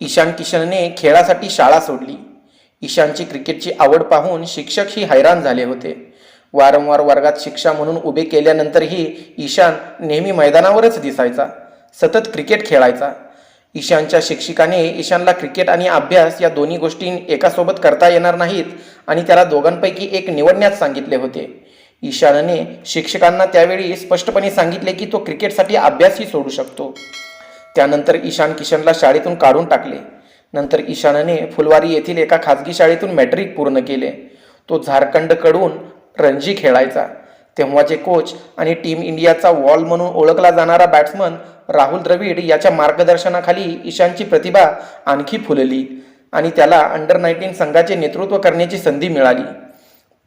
ईशान किशनने खेळासाठी शाळा सोडली. ईशानची क्रिकेटची आवड पाहून शिक्षकही हैराण झाले होते. वारंवार वर्गात शिक्षा म्हणून उभे केल्यानंतरही ईशान नेहमी मैदानावरच दिसायचा सतत क्रिकेट खेळायचा. ईशानच्या शिक्षिकाने ईशानला क्रिकेट आणि अभ्यास या दोन्ही गोष्टी एकासोबत करता येणार नाहीत आणि त्याला दोघांपैकी एक निवडण्यास सांगितले होते. ईशानने शिक्षकांना त्यावेळी स्पष्टपणे सांगितले की तो क्रिकेटसाठी अभ्यासही सोडू शकतो. त्यानंतर ईशान किशनला शाळेतून काढून टाकले. नंतर ईशानने फुलवारी येथील एका खाजगी शाळेतून मॅट्रिक पूर्ण केले. तो झारखंडकडून रणजी खेळायचा. तेव्हाचे कोच आणि टीम इंडियाचा वॉल म्हणून ओळखला जाणारा बॅट्समन राहुल द्रविड याच्या मार्गदर्शनाखाली ईशानची प्रतिभा आणखी फुलली आणि त्याला अंडर नाईन्टीन संघाचे नेतृत्व करण्याची संधी मिळाली.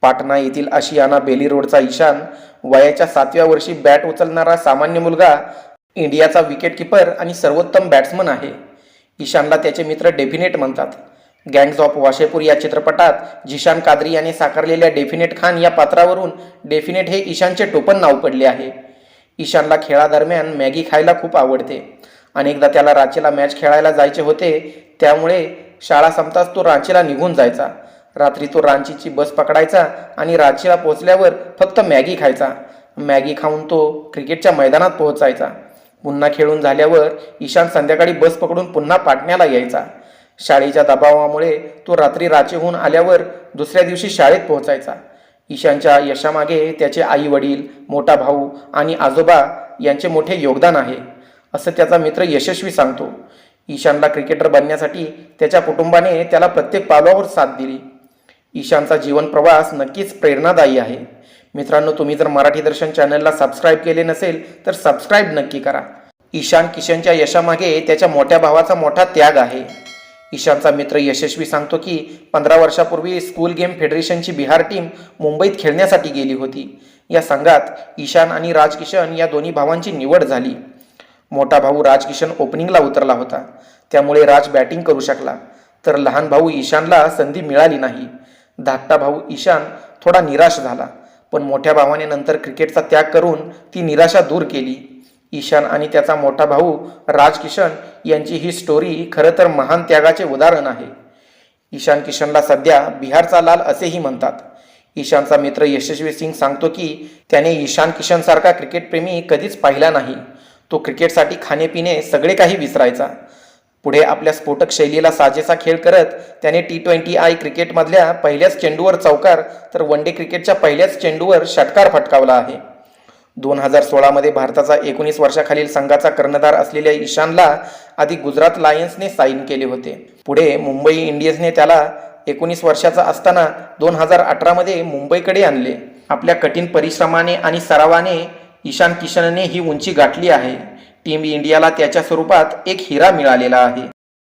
पाटणा येथील आशियाना बेली रोडचा ईशान वयाच्या सातव्या वर्षी बॅट उचलणारा सामान्य मुलगा इंडियाचा विकेटकीपर आणि सर्वोत्तम बॅट्समन आहे. ईशानला त्याचे मित्र डेफिनेट म्हणतात. गँग्स ऑफ वाशेपूर या चित्रपटात जिशान कादरी याने साकारलेल्या डेफिनेट खान या पात्रावरून डेफिनेट हे ईशानचे टोपण नाव पडले आहे. ईशानला खेळादरम्यान मॅगी खायला खूप आवडते. अनेकदा त्याला रांचीला मॅच खेळायला जायचे होते त्यामुळे शाळा संपताच तो रांचीला निघून जायचा. रात्री तो रांचीची बस पकडायचा आणि रांचीला पोहोचल्यावर फक्त मॅगी खायचा. मॅगी खाऊन तो क्रिकेटच्या मैदानात पोहोचायचा. पुन्हा खेळून झाल्यावर ईशान संध्याकाळी बस पकडून पुन्हा पाटण्याला यायचा. शाळेच्या दबावामुळे तो रात्री राचेहून आल्यावर दुसऱ्या दिवशी शाळेत पोहोचायचा. ईशानच्या यशामागे त्याचे आई वडील मोठा भाऊ आणि आजोबा यांचे मोठे योगदान आहे असं त्याचा मित्र यशस्वी सांगतो. ईशानला क्रिकेटर बनण्यासाठी त्याच्या कुटुंबाने त्याला प्रत्येक पावलावर साथ दिली. ईशानचा जीवन प्रवास नक्कीच प्रेरणादायी आहे. मित्रांनो तुम्ही जर मराठी दर्शन चॅनलला सबस्क्राईब केले नसेल तर सबस्क्राईब नक्की करा. ईशान किशनच्या यशामागे त्याच्या मोठ्या भावाचा मोठा त्याग आहे. ईशानचा मित्र यशस्वी सांगतो की पंधरा वर्षापूर्वी स्कूल गेम फेडरेशनची बिहार टीम मुंबईत खेळण्यासाठी गेली होती. या संघात ईशान आणि राजकिशन या दोन्ही भावांची निवड झाली. मोठा भाऊ राजकिशन ओपनिंगला उतरला होता. त्यामुळे राज बॅटिंग करू शकला. तर लहान भाऊ ईशानला संधी मिळाली नाही. धाकटा भाऊ ईशान थोडा निराश झाला. पण मोठ्या भावाने नंतर क्रिकेटचा त्याग करून ती निराशा दूर केली. ईशान आणि त्याचा मोठा भाऊ राज किशन यांची ही स्टोरी खरं तर महान त्यागाचे उदाहरण आहे. ईशान किशनला सध्या बिहारचा लाल असेही म्हणतात. ईशानचा मित्र यशस्वी सिंग सांगतो की त्याने ईशान किशनसारखा क्रिकेटप्रेमी कधीच पाहिला नाही. तो क्रिकेटसाठी खाणेपिणे सगळे काही विसरायचा. पुढे आपल्या स्फोटक शैलीला साजेसा खेळ करत त्याने टी ट्वेंटी आय क्रिकेटमधल्या पहिल्याच चेंडूवर चौकार तर वन डे क्रिकेटच्या पहिल्याच चेंडूवर षटकार फटकावला आहे. दोन हजार सोळामध्ये भारताचा एकोणीस वर्षाखालील संघाचा कर्णधार असलेल्या ईशानला आधी गुजरात लायन्सने साईन केले होते. पुढे मुंबई इंडियन्सने त्याला एकोणीस वर्षाचा असताना दोन हजार अठरामध्ये मुंबईकडे आणले. आपल्या कठीण परिश्रमाने आणि सरावाने ईशान किशनने ही उंची गाठली आहे. टीम इंडियाला त्याच्या स्वरूपात एक हिरा मिळालेला आहे.